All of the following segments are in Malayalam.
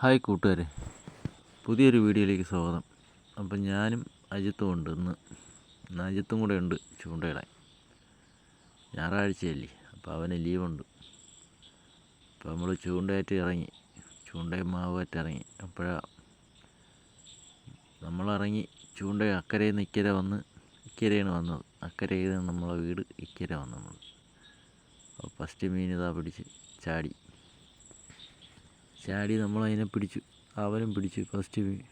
ഹായ് കൂട്ടുകാരെ പുതിയൊരു വീഡിയോയിലേക്ക് സ്വാഗതം. അപ്പം ഞാനും അജിത്തും ഉണ്ട് ഇന്ന്. ഇന്ന് അജിത്തും കൂടെ ഉണ്ട് ചൂണ്ടയിടാൻ. ഞായറാഴ്ചയല്ലേ അപ്പോൾ അവന് ലീവുണ്ട്. അപ്പോൾ നമ്മൾ ചൂണ്ടയായിട്ട് ഇറങ്ങി ചൂണ്ടയും മാവായിട്ട് ഇറങ്ങി. അപ്പോഴാണ് നമ്മളിറങ്ങി ചൂണ്ട അക്കരയിൽ നിന്ന് ഇക്കരെ വന്ന് ഇക്കരയാണ് വന്നത്. അക്കരയിൽ നിന്ന് നമ്മളെ വീട് ഇക്കര വന്നു നമ്മൾ. അപ്പോൾ ഫസ്റ്റ് മീൻ ഇതാ പിടിച്ച് ചാടി. ചാടി നമ്മളതിനെ പിടിച്ചു. അവനും പിടിച്ചു ഫസ്റ്റ് മീൻ.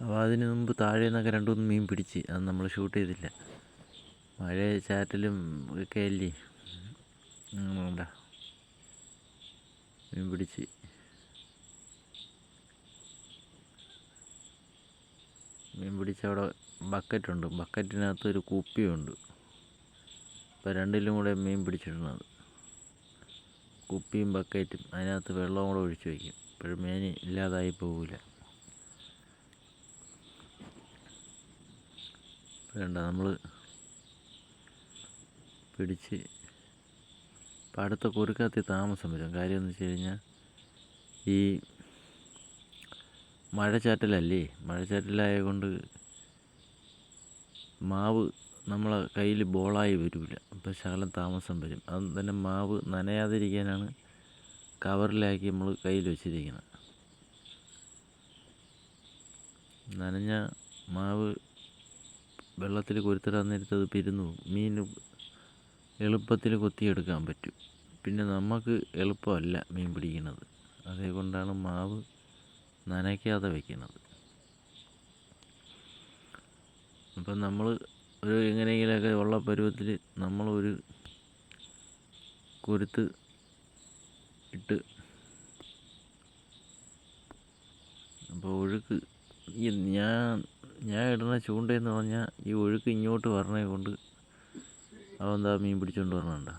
അപ്പോൾ അതിന് മുമ്പ് താഴെ നിന്നൊക്കെ രണ്ട് മൂന്ന് മീൻ പിടിച്ച്. അത് നമ്മൾ ഷൂട്ട് ചെയ്തില്ല. മഴ ചാറ്റലും ഒക്കെ അല്ലേ? വേണ്ട. മീൻ പിടിച്ച്. മീൻ പിടിച്ച് അവിടെ ബക്കറ്റുണ്ട് ബക്കറ്റിനകത്ത് ഒരു കുപ്പിയുണ്ട്. അപ്പോൾ രണ്ടിലും കൂടെ മീൻ പിടിച്ചിടുന്നത് കുപ്പിയും ബക്കറ്റും അതിനകത്ത് വെള്ളവും കൂടെ ഒഴിച്ച് വയ്ക്കും. അപ്പോഴും മീൻ ഇല്ലാതായി പോകില്ല വേണ്ട നമ്മൾ പിടിച്ച് ഇപ്പം അടുത്ത കുരുക്കത്തി താമസം വരും. കാര്യം എന്ന് വെച്ച് കഴിഞ്ഞാൽ ഈ മഴച്ചാറ്റലല്ലേ? മഴച്ചാറ്റലായത് കൊണ്ട് മാവ് നമ്മളെ കയ്യിൽ ബോളായി വരില്ല അപ്പോൾ ശകലം താമസം വരും. അത് തന്നെ മാവ് നനയാതിരിക്കാനാണ് കവറിലാക്കി നമ്മൾ കയ്യിൽ വെച്ചിരിക്കുന്നത്. നനഞ്ഞ മാവ് വെള്ളത്തിൽ കൊരുത്തിടാൻ നേരത്ത് അത് പിരുന്നു. മീൻ എളുപ്പത്തിൽ കൊത്തിയെടുക്കാൻ പറ്റും. പിന്നെ നമുക്ക് എളുപ്പമല്ല മീൻ പിടിക്കുന്നത്. അതേകൊണ്ടാണ് മാവ് നനയ്ക്കാതെ വയ്ക്കുന്നത് അപ്പം നമ്മൾ ഒരു എങ്ങനെയെങ്കിലുമൊക്കെ ഉള്ള പരുവത്തിൽ നമ്മളൊരു കൊരുത്ത് ഇട്ട് അപ്പോൾ ഒഴുക്ക് ഈ ഞാൻ ഞാൻ ഇടുന്ന ചൂണ്ടയെന്ന് പറഞ്ഞാൽ ഈ ഒഴുക്ക് ഇങ്ങോട്ട് വരണേ കൊണ്ട് അവന്താ മീൻ പിടിച്ചുകൊണ്ട് വരണണ്ട.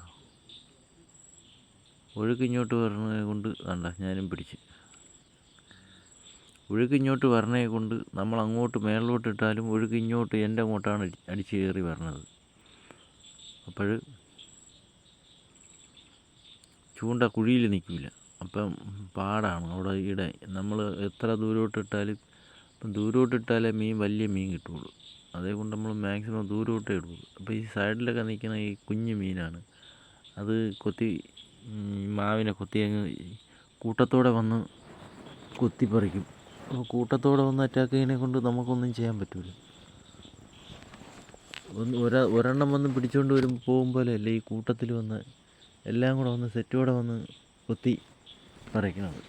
ഒഴുക്ക് ഇങ്ങോട്ട് വരണേ കൊണ്ട് വേണ്ട ഞാനും പിടിച്ച്. ഒഴുക്ക് വരണേ കൊണ്ട് നമ്മൾ അങ്ങോട്ട് മേളിലോട്ട് ഇട്ടാലും ഒഴുക്ക് എന്റെ അങ്ങോട്ടാണ് അടി- അടിച്ച് കയറി വരണത്. അപ്പോൾ ചൂണ്ട കുഴിയിൽ നിൽക്കില്ല. അപ്പം പാടാണ്. അവിടെ ഇവിടെ നമ്മൾ എത്ര ദൂരോട്ട് ഇട്ടാലും ഇപ്പം ദൂരോട്ട് ഇട്ടാലേ മീൻ വലിയ മീൻ കിട്ടുള്ളൂ. അതേകൊണ്ട് നമ്മൾ മാക്സിമം ദൂരോട്ടേ ഇടുള്ളൂ. അപ്പോൾ ഈ സൈഡിലൊക്കെ നിൽക്കുന്ന ഈ കുഞ്ഞു മീനാണ്. അത് കൊത്തി മാവിനെ കൊത്തി അങ്ങ് കൂട്ടത്തോടെ വന്ന് കൊത്തിപ്പറിക്കും. കൂട്ടത്തോടെ വന്ന് അറ്റാക്ക് ചെയ്യുന്നതിനെ കൊണ്ട് നമുക്കൊന്നും ചെയ്യാൻ പറ്റില്ല ഒന്ന് ഒരാ ഒരെണ്ണം വന്ന് പിടിച്ചുകൊണ്ട് വരും പോകുമ്പോലെ അല്ലേ ഈ കൂട്ടത്തിൽ വന്ന് എല്ലാം കൂടെ വന്ന് സെറ്റോടെ വന്ന് കൊത്തി പറിക്കണത്.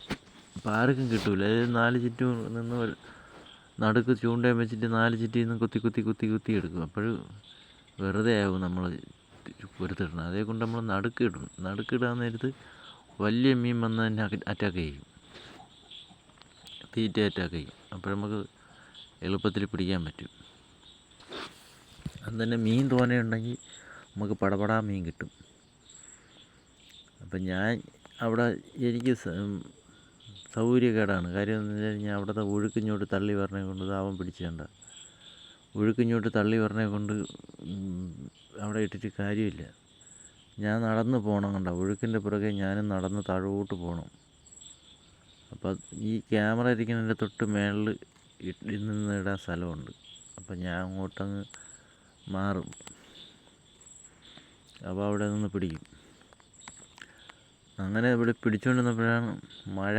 അപ്പോൾ ആർക്കും കിട്ടൂല. അതായത് നാല് ചുറ്റും നിന്ന് നടുക്ക് ചൂണ്ടയും വെച്ചിട്ട് നാല് ചുറ്റിൽ നിന്ന് കൊത്തി കൊത്തി കുത്തി കുത്തി എടുക്കും. അപ്പോൾ വെറുതെ ആവും നമ്മൾ പൊരുത്തിടണം അതേ കൊണ്ട് നമ്മൾ നടുക്ക് ഇടും. നടുക്ക് ഇടാൻ നേരത്ത് വലിയ മീൻ വന്ന് തന്നെ അറ്റാക്ക് ചെയ്യും. തീറ്റ അറ്റാക്ക് ചെയ്യും അപ്പോൾ നമുക്ക് എളുപ്പത്തിൽ പിടിക്കാൻ പറ്റും. അത് തന്നെ മീൻ തോനെയുണ്ടെങ്കിൽ നമുക്ക് പടപടാ മീൻ കിട്ടും. അപ്പം ഞാൻ അവിടെ എനിക്ക് സൗകര്യക്കേടാണ്. കാര്യം എന്ന് വെച്ച് കഴിഞ്ഞാൽ അവിടുത്തെ ഒഴുക്കിഞ്ഞോട്ട് തള്ളി വരണേ കൊണ്ട് ദാവം പിടിച്ചേണ്ട ഒഴുക്കിഞ്ഞോട്ട് തള്ളി വരണേ കൊണ്ട് അവിടെ ഇട്ടിട്ട് കാര്യമില്ല. ഞാൻ നടന്ന് പോകണം കണ്ട. ഒഴുക്കിന്റെ പുറകെ ഞാനും നടന്ന് താഴോട്ട് പോകണം അപ്പോൾ ഈ ക്യാമറ ഇരിക്കുന്നതിന്റെ തൊട്ട് മേളിൽ നിന്ന് ഇടാൻ സ്ഥലമുണ്ട്. അപ്പം ഞാൻ അങ്ങോട്ടങ്ങ് മാറും. അപ്പോൾ അവിടെ നിന്ന് പിടിക്കും. അങ്ങനെ ഇവിടെ പിടിച്ചുകൊണ്ടിരുന്നപ്പോഴാണ് മഴ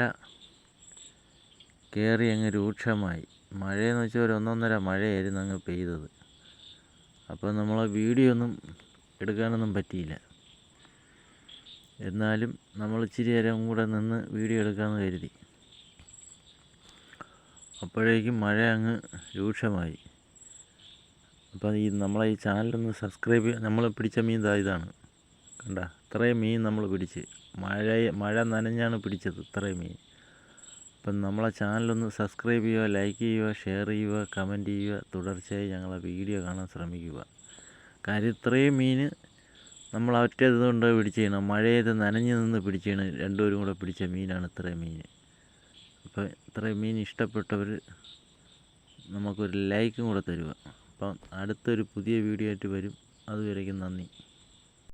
കയറി അങ്ങ് രൂക്ഷമായി. മഴയെന്ന് വെച്ചാൽ ഒരു ഒന്നൊന്നര മഴയായിരുന്നു അങ്ങ് പെയ്തത്. അപ്പോൾ നമ്മളെ വീഡിയോ ഒന്നും എടുക്കാനൊന്നും പറ്റിയില്ല. എന്നാലും നമ്മൾ ഇച്ചിരി നേരം കൂടെ നിന്ന് വീഡിയോ എടുക്കാമെന്ന് കരുതി. അപ്പോഴേക്കും മഴ അങ്ങ് രൂക്ഷമായി. അപ്പോൾ ഈ നമ്മളെ ഈ ചാനലൊന്ന് സബ്സ്ക്രൈബ് നമ്മൾ പിടിച്ച മീൻ ദാ ഇതാണ്. കണ്ട? ഇത്രയും മീൻ നമ്മൾ പിടിച്ച്. മഴ മഴ നനഞ്ഞാണ് പിടിച്ചത് ഇത്രയും മീൻ. അപ്പം നമ്മളെ ചാനലൊന്ന് സബ്സ്ക്രൈബ് ചെയ്യുക ലൈക്ക് ചെയ്യുക ഷെയർ ചെയ്യുക കമന്റ് ചെയ്യുക. തുടർച്ചയായി ഞങ്ങളെ വീഡിയോ കാണാൻ ശ്രമിക്കുക. കാര്യം ഇത്രയും മീൻ നമ്മൾ ഒറ്റ ഇതുകൊണ്ട് ചെയ്യണം. മഴയത് നനഞ്ഞ് നിന്ന് പിടിച്ചു ചെയ്യണം. രണ്ടുപേരും കൂടെ പിടിച്ച മീനാണ് ഇത്രയും മീൻ. അപ്പോൾ ഇത്രയും മീൻ ഇഷ്ടപ്പെട്ടവർ നമുക്കൊരു ലൈക്കും കൂടെ തരിക. അപ്പം അടുത്തൊരു പുതിയ വീഡിയോ ആയിട്ട് വരും. അതുവരേക്കും നന്ദി.